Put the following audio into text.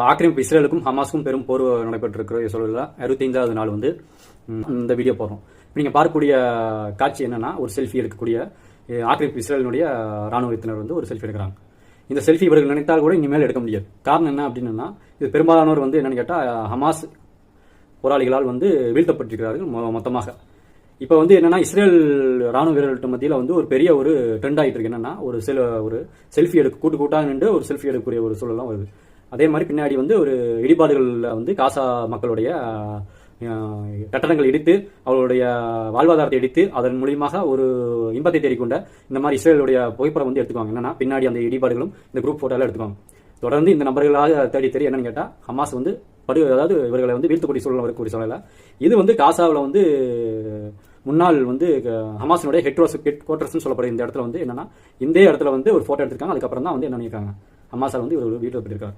ஆக்கிரமிப்பு இஸ்ரேலுக்கும் ஹமாஸுக்கும் பெரும் போர் நடைபெற்றிருக்கிற சூழலில் அறுபத்தைந்தாவது நாள் வந்து இந்த வீடியோ போடுறோம். இப்போ நீங்கள் பார்க்கக்கூடிய காட்சி என்னன்னா ஒரு செல்ஃபி எடுக்கக்கூடிய ஆக்கிரமிப்பு இஸ்ரேலினுடைய ராணுவத்தினர் வந்து ஒரு செல்ஃபி எடுக்கிறாங்க. இந்த செல்ஃபி இவர்கள் நினைத்தால் கூட இனிமேல் எடுக்க முடியாது. காரணம் என்ன அப்படின்னா இது பெரும்பாலானோர் வந்து என்னன்னு கேட்டால் ஹமாஸ் போராளிகளால் வந்து வீழ்த்தப்பட்டிருக்கிறார்கள் மொ- மொத்தமாக. இப்போ வந்து என்னன்னா இஸ்ரேல் ராணுவ வீரர்கள்ட்ட மத்தியில் வந்து ஒரு பெரிய ஒரு ட்ரெண்ட் ஆகிட்டு இருக்கு. என்னன்னா ஒரு செல் ஒரு செல்ஃபி எடுக்க கூட்டு கூட்டாக நின்று ஒரு செல்ஃபி எடுக்கக்கூடிய ஒரு சூழலாம் வருது. அதே மாதிரி பின்னாடி வந்து ஒரு இடிபாடுகளில் வந்து காசா மக்களுடைய கட்டணங்கள் இடித்து அவர்களுடைய வாழ்வாதாரத்தை இடித்து அதன் மூலியமாக ஒரு இன்பத்தை தேடிக்கொண்ட இந்த மாதிரி இஸ்ரேலுடைய புகைப்படம் வந்து எடுத்துக்குவாங்க. என்னன்னா பின்னாடி அந்த இடிபாடுகளும் இந்த குரூப் போட்டோலாம் எடுத்துக்குவாங்க. தொடர்ந்து இந்த நபர்களாக தேடி தேடி என்னன்னு கேட்டால் ஹமாஸ் வந்து படு அதாவது இவர்களை வந்து வீழ்த்தக்கூடிய சூழல் வரக்கூடிய சூழல. இது வந்து காசாவில் வந்து முன்னாள் வந்து ஹமாஸினுடைய ஹெட்ரோஸ் ஹெட் குவார்டர்ஸ்னு சொல்லப்படுற இந்த இடத்துல வந்து என்னன்னா இந்த இடத்துல வந்து ஒரு ஃபோட்டோ எடுத்திருக்காங்க. அதுக்கப்புறம் தான் வந்து என்ன பண்ணியிருக்காங்க. ஹமாஸால் வந்து இவர் வீட்டில் போயிருக்காரு